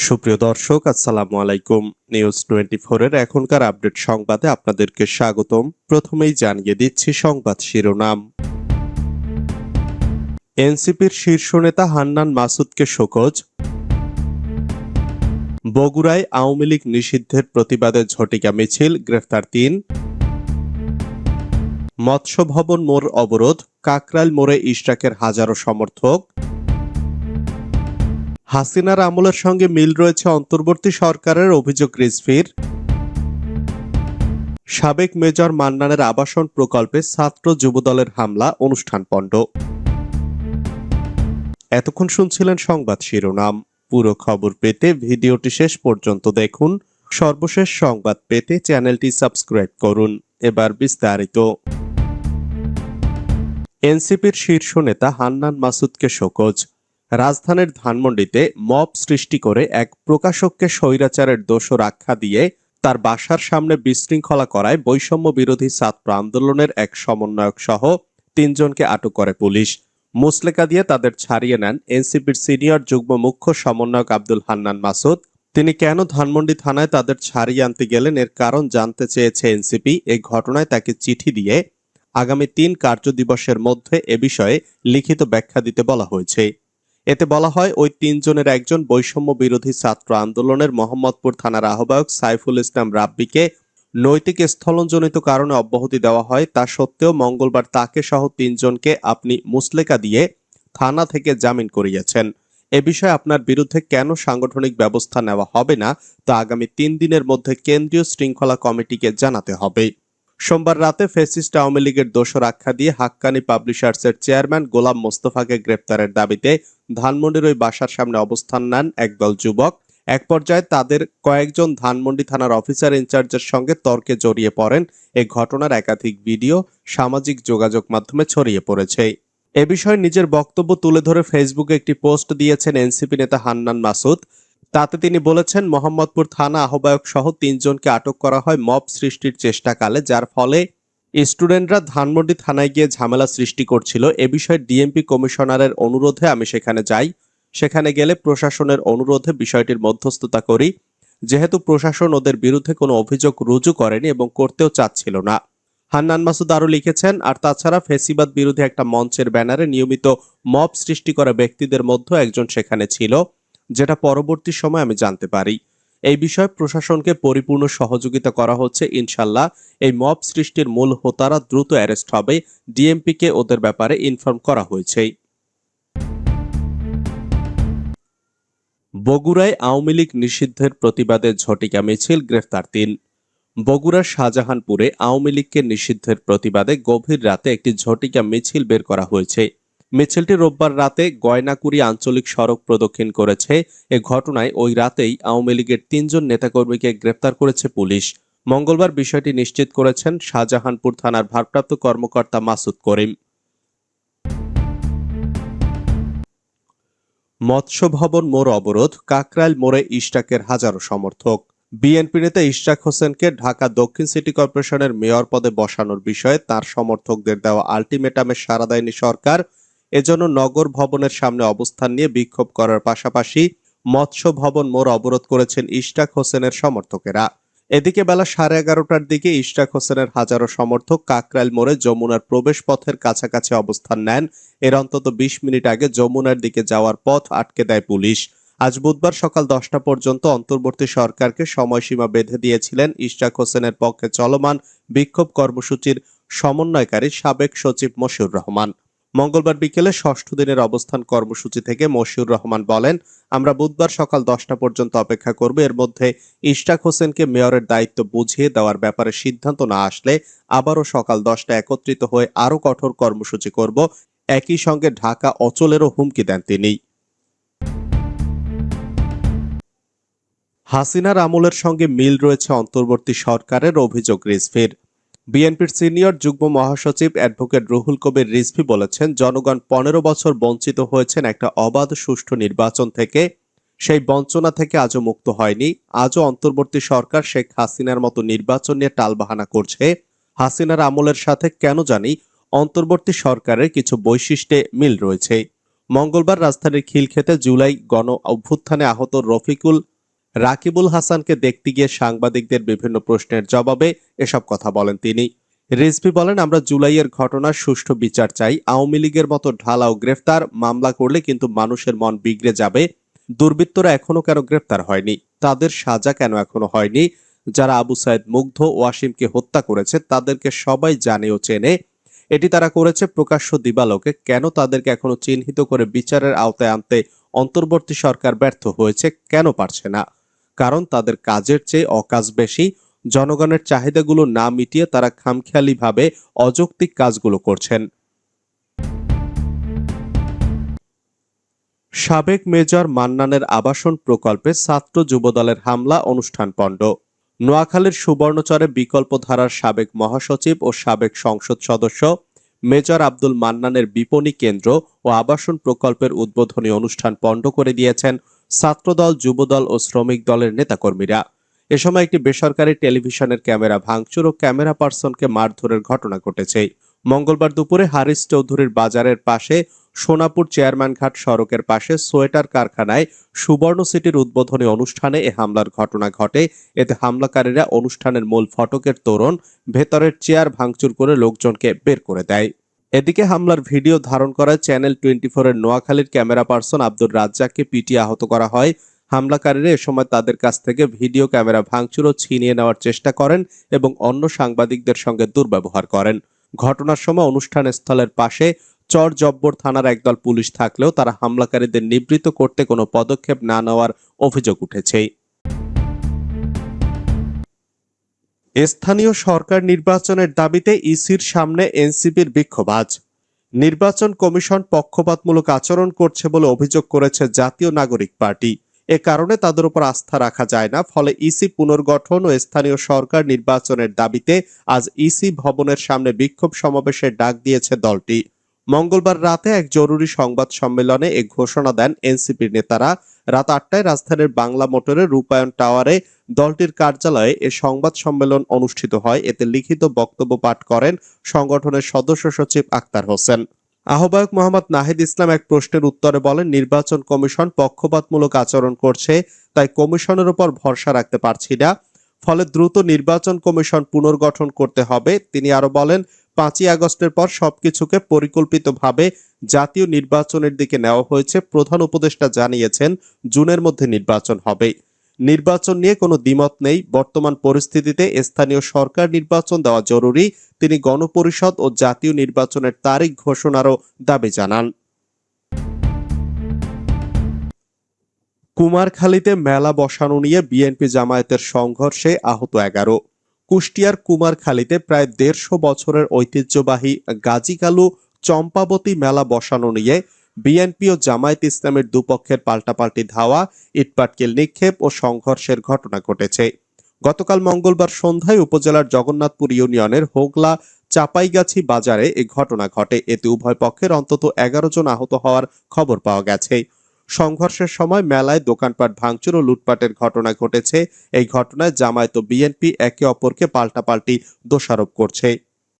সুপ্রিয় দর্শক, আসসালামু আলাইকুম। নিউজ টোয়েন্টি এর এখনকার আপডেট সংবাদে আপনাদেরকে স্বাগতম। প্রথমেই জানিয়ে দিচ্ছি সংবাদ শিরোনাম। এনসিপির শীর্ষ নেতা হান্নান মাসুদকে শোকজ। বগুড়ায় আওয়ামী লীগ নিষিদ্ধের প্রতিবাদে ঝটিকা মিছিল, গ্রেফতার তিন। মৎস্য ভবন মোড় অবরোধ, কাকরাইল মোড়ে ইশরাকের হাজারো সমর্থক। হাসিনার আমলের সঙ্গে মিল রয়েছে অন্তর্বর্তী সরকারের অভিযোগ, রিজভির। সাবেক মেজর মান্নানের আবাসন প্রকল্পে ছাত্র যুবদলের হামলা, অনুষ্ঠান পণ্ড। এতক্ষণ শুনছিলেন সংবাদ শিরোনাম। পুরো খবর পেতে ভিডিওটি শেষ পর্যন্ত দেখুন। সর্বশেষ সংবাদ পেতে চ্যানেলটি সাবস্ক্রাইব করুন। এবার বিস্তারিত। এনসিপির শীর্ষ নেতা হান্নান মাসুদকে শোকজ। রাজধানীর ধানমন্ডিতে মব সৃষ্টি করে এক প্রকাশককে স্বৈরাচারের দোষর আখ্যা দিয়ে তার বাসার সামনে বিশৃঙ্খলা করায় বৈষম্য বিরোধী ছাত্র আন্দোলনের এক সমন্বয়ক সহ তিনজনকে আটক করে পুলিশ। মুসলেকা দিয়ে তাদের ছাড়িয়ে নেন এনসিপির সিনিয়র যুগ্ম মুখ্য সমন্বয়ক আব্দুল হান্নান মাসুদ। তিনি কেন ধানমন্ডি থানায় তাদের ছাড়িয়ে আনতে গেলেন এর কারণ জানতে চেয়েছে এনসিপি। এই ঘটনায় তাকে চিঠি দিয়ে আগামী তিন কার্য দিবসের মধ্যে এ বিষয়ে লিখিত ব্যাখ্যা দিতে বলা হয়েছে। এতে বলা হয়, ওই তিনজনের একজন বৈষম্য বিরোধী ছাত্র আন্দোলনের মোহাম্মদপুর থানার আহ্বায়ক সাইফুল ইসলাম রাব্বিকে নৈতিক স্থলনজনিত কারণে অব্যাহতি দেওয়া হয়। তা সত্ত্বেও মঙ্গলবার তাকে সহ তিনজনকে আপনি মুসলেকা দিয়ে থানা থেকে জামিন করিয়েছেন। এ বিষয়ে আপনার বিরুদ্ধে কেন সাংগঠনিক ব্যবস্থা নেওয়া হবে না, তা আগামী তিন দিনের মধ্যে কেন্দ্রীয় শৃঙ্খলা কমিটিকে জানাতে হবে। সোমবার রাতে ফেসিস্ট আওয়ামী লীগের দোষর আখ্যা দিয়ে হাক্কানি পাবলিশার্সের চেয়ারম্যান গোলাম মোস্তফাকে গ্রেপ্তারের দাবিতে ধানমন্ডির ওই বাসার সামনে অবস্থান নেন একদল যুবক। এক পর্যায়ে তাদের কয়েকজন ধানমন্ডি থানার অফিসার ইনচার্জের সঙ্গে তর্কে জড়িয়ে পড়েন। এই ঘটনার একাধিক ভিডিও সামাজিক যোগাযোগ মাধ্যমে ছড়িয়ে পড়েছে। এ বিষয়ে নিজের বক্তব্য তুলে ধরে ফেসবুকে একটি পোস্ট দিয়েছেন এনসিপি নেতা হান্নান মাসুদ। তাতে তিনি বলেছেন, মোহাম্মদপুর থানা আহ্বায়ক সহ তিনজনকে আটক করা হয় মব সৃষ্টির চেষ্টাকালে, যার ফলে স্টুডেন্টরা ধানমন্ডি থানায় গিয়ে ঝামেলা সৃষ্টি করছিল। এ বিষয়ে ডিএমপি কমিশনারের অনুরোধে আমি সেখানে যাই। সেখানে গেলে প্রশাসনের অনুরোধে বিষয়টির মধ্যস্থতা করি। যেহেতু প্রশাসন ওদের বিরুদ্ধে কোনো অভিযোগ রুজু করেনি এবং করতেও চাচ্ছিল না। হান্নান মাসুদ আরও লিখেছেন, আর তাছাড়া ফেসিবাদ বিরোধী একটা মঞ্চের ব্যানারে নিয়মিত মব সৃষ্টি করা ব্যক্তিদের মধ্যে একজন সেখানে ছিল, যেটা পরবর্তী সময় আমি জানতে পারি। এই বিষয়ে প্রশাসনকে পরিপূর্ণ সহযোগিতা করা হচ্ছে ইনশাল্লাহ এই মব সৃষ্টির মূল হোতারা দ্রুত অ্যারেস্ট হবে, ডিএমপিকে ওদের ব্যাপারে ইনফর্ম করা হয়েছে। বগুড়ায় আওয়ামী লীগ নিষিদ্ধের প্রতিবাদে ঝটিকা মিছিল, গ্রেফতার তিন। বগুড়ার শাহজাহানপুরে আওয়ামী লীগকে নিষিদ্ধের প্রতিবাদে গভীর রাতে একটি ঝটিকা মিছিল বের করা হয়েছে। মিছিলটি রোববার রাতে গয়নাকুড়ি আঞ্চলিক সড়ক প্রদক্ষিণ করেছে। এ ঘটনায় ওই রাতেই আওয়ামী লীগের তিনজন নেতাকর্মীকে গ্রেপ্তার করেছে পুলিশ। মঙ্গলবার বিষয়টি নিশ্চিত করেছেন শাহজাহানপুর থানার ভারপ্রাপ্ত কর্মকর্তা মাসুদ করিম। মৎস্য ভবন মোড় অবরোধ, কাকরাইল মোড়ে ইশরাকের হাজারো সমর্থক। বিএনপি নেতা ইশরাক হোসেনকে ঢাকা দক্ষিণ সিটি কর্পোরেশনের মেয়র পদে বসানোর বিষয়ে তার সমর্থকদের দেওয়া আলটিমেটামে সাড়া দেয়নি সরকার। এজন্য নগর ভবনের সামনে অবস্থান নিয়ে বিক্ষোভ করার পাশাপাশি মৎস্য ভবন মোড় অবরোধ করেছেন ইশরাক হোসেনের সমর্থকেরা। এদিকে বেলা সাড়ে এগারোটার দিকে ইশরাক হোসেনের হাজারো সমর্থক কাকরাইল মোড়ে যমুনার প্রবেশ পথের কাছাকাছি অবস্থান নেন। এর অন্তত বিশ মিনিট আগে যমুনার দিকে যাওয়ার পথ আটকে দেয় পুলিশ। আজ বুধবার সকাল দশটা পর্যন্ত অন্তর্বর্তী সরকারকে সময়সীমা বেঁধে দিয়েছিলেন ইশরাক হোসেনের পক্ষে চলমান বিক্ষোভ কর্মসূচির সমন্বয়কারী সাবেক সচিব মশিউর রহমান। মঙ্গলবার বিকেলে ষষ্ঠ দিনের অবস্থান কর্মসূচি থেকে মশিউর রহমান বলেন, আমরা বুধবার সকাল দশটা পর্যন্ত অপেক্ষা করব। এর মধ্যে ইশরাক হোসেনকে মেয়রের দায়িত্ব বুঝিয়ে দেওয়ার ব্যাপারে সিদ্ধান্ত না আসলে আবারও সকাল দশটা একত্রিত হয়ে আরও কঠোর কর্মসূচি করব। একই সঙ্গে ঢাকা অচলেরও হুমকি দেন তিনি। হাসিনার আমলের সঙ্গে মিল রয়েছে অন্তর্বর্তী সরকারের অভিযোগ রিজভির। বিএনপির সিনিয়র যুগ্ম মহাসচিব অ্যাডভোকেট রুহুল কবির রিজভি বলেছেন, জনগণ পনেরো বছর বঞ্চিত হয়েছেন একটা অবাধ সুষ্ঠু নির্বাচন থেকে। সেই বঞ্চনা থেকে আজও মুক্ত হয়নি। আজও অন্তর্বর্তী সরকার শেখ হাসিনার মতো নির্বাচন নিয়ে টালবাহানা করছে। হাসিনার আমলের সাথে কেন জানি অন্তর্বর্তী সরকারের কিছু বৈশিষ্ট্যে মিল রয়েছে। মঙ্গলবার রাজধানীর খিলক্ষেতে জুলাই গণ অভ্যুত্থানে আহত রফিকুল রাকিবুল হাসানকে দেখতে গিয়ে সাংবাদিকদের বিভিন্ন প্রশ্নের জবাবে এসব কথা বলেন তিনি। রিজভি বলেন, আমরা জুলাইয়ের ঘটনার সুষ্ঠু বিচার চাই। আওয়ামী লীগের মতো ঢালাও গ্রেফতার মামলা করলে কিন্তু মানুষের মন বিগড়ে যাবে। দুর্বৃত্তরা এখনও কেন গ্রেফতার হয়নি? তাদের সাজা কেন এখনও হয়নি? যারা আবু সাইদ মুগ্ধ ওয়াসিমকে হত্যা করেছে, তাদেরকে সবাই জানে ও চেনে। এটি তারা করেছে প্রকাশ্য দিবালোকে। কেন তাদেরকে এখনও চিহ্নিত করে বিচারের আওতায় আনতে অন্তর্বর্তী সরকার ব্যর্থ হয়েছে, কেন পারছে না? কারণ তাদের কাজের চেয়ে অকাজ বেশি। জনগণের চাহিদাগুলো না মিটিয়ে তারা খামখেয়ালিভাবে অযৌক্তিক কাজগুলো করছেন। সাবেক মেজর মান্নানের আবাসন প্রকল্পে ছাত্র যুবদলের হামলা অনুষ্ঠান পণ্ড। নোয়াখালীর সুবর্ণচরে বিকল্প ধারার সাবেক মহাসচিব ও সাবেক সংসদ সদস্য মেজর আব্দুল মান্নানের বিপণী কেন্দ্র ও আবাসন প্রকল্পের উদ্বোধনী অনুষ্ঠান পণ্ড করে দিয়েছেন ছাত্রদল, যুবদল ও শ্রমিক দলের নেতাকর্মীরা। এ সময় একটি বেসরকারি টেলিভিশনের ক্যামেরা ভাঙচুর ও ক্যামেরা পার্সনকে মারধরের ঘটনা ঘটেছে। মঙ্গলবার দুপুরে হারিস চৌধুরীর বাজারের পাশে সোনাপুর চেয়ারম্যান ঘাট সড়কের পাশে সোয়েটার কারখানায় সুবর্ণ সিটির উদ্বোধনী অনুষ্ঠানে এ হামলার ঘটনা ঘটে। এতে হামলাকারীরা অনুষ্ঠানের মূল ফটকের তোরণ, ভেতরের চেয়ার ভাঙচুর করে লোকজনকে বের করে দেয়। এদিকে হামলার ভিডিও ধারণ করা চ্যানেল টোয়েন্টি ফোরের নোয়াখালীর ক্যামেরা পার্সন আব্দুর রাজ্জাককে পিটিয়ে আহত করা হয়। হামলাকারীরা এ সময় তাদের কাছ থেকে ভিডিও ক্যামেরা ভাঙচুর ও ছিনিয়ে নেওয়ার চেষ্টা করেন এবং অন্য সাংবাদিকদের সঙ্গে দুর্ব্যবহার করেন। ঘটনার সময় অনুষ্ঠান স্থলের পাশে চর জব্বর থানার একদল পুলিশ থাকলেও তারা হামলাকারীদের নিবৃত্ত করতে কোনো পদক্ষেপ না নেওয়ার অভিযোগ উঠেছে স্থানীয় সরকার নির্বাচনের দাবিতে ইসির সামনে এনসিপির বিক্ষোভ আজ নির্বাচন কমিশন পক্ষপাতমূলক আচরণ করছে বলে অভিযোগ করেছে জাতীয় নাগরিক পার্টি। এ কারণে তাদের উপর আস্থা রাখা যায় না, ফলে ইসি পুনর্গঠন ও স্থানীয় সরকার নির্বাচনের দাবিতে আজ ইসি ভবনের সামনে বিক্ষোভ সমাবেশের ডাক দিয়েছে দলটি। মঙ্গলবার রাতে এক জরুরি সংবাদ সম্মেলনে এ ঘোষণা দেন এনসিপির নেতারা। রাত আটটায় রাজধানীর বাংলা মোটরের রূপায়ণ টাওয়ারে দলটির কার্যালয়ে এ সংবাদ সম্মেলন অনুষ্ঠিত হয়। এতে লিখিত বক্তব্য পাঠ করেন সংগঠনের সদস্য সচিব আক্তার হোসেন। আহ্বায়ক মোহাম্মদ নাহিদ ইসলাম এক প্রশ্নের উত্তরে বলেন, নির্বাচন কমিশন পক্ষপাতমূলক আচরণ করছে, তাই কমিশনের উপর ভরসা রাখতে পারছি না। ফলে দ্রুত নির্বাচন কমিশন পুনর্গঠন করতে হবে। তিনি আরও বলেন পাঁচই আগস্টের পর সবকিছুকে পরিকল্পিতভাবে জাতীয় নির্বাচনের দিকে নেওয়া হয়েছে। প্রধান উপদেষ্টা জানিয়েছেন, জুনের মধ্যে নির্বাচন হবে। নির্বাচন নিয়ে কোনো দ্বিমত নেই। বর্তমান পরিস্থিতিতে স্থানীয় সরকার নির্বাচন দেওয়া জরুরি। তিনি গণপরিষদ ও জাতীয় নির্বাচনের তারিখ ঘোষণারও দাবি জানান। কুমারখালীতে মেলা বসানো নিয়ে বিএনপি জামায়াতের সংঘর্ষে আহত এগারো। কুষ্টিয়ার কুমারখালীতে প্রায় দেড়শো বছরের ঐতিহ্যবাহী গাজীকালু চম্পাবতী মেলা বসানো নিয়ে বিএনপি ও জামায়াত ইসলামের দুপক্ষের পাল্টাপাল্টি ধাওয়া ইটপাটকেল নিক্ষেপ ও সংঘর্ষের ঘটনা ঘটেছে। গতকাল মঙ্গলবার সন্ধ্যায় উপজেলার জগন্নাথপুর ইউনিয়নের হোগলা চাপাইগাছি বাজারে এ ঘটনা ঘটে। এতে উভয় পক্ষের অন্তত এগারো জন আহত হওয়ার খবর পাওয়া গেছে। সংঘর্ষের সময় মেলায় দোকানপাট ভাঙচুর ও লুটপাটের ঘটনা ঘটেছে। এই ঘটনায় জামায়াত ও বিএনপি একে অপরকে পাল্টাপাল্টি দোষারোপ করছে।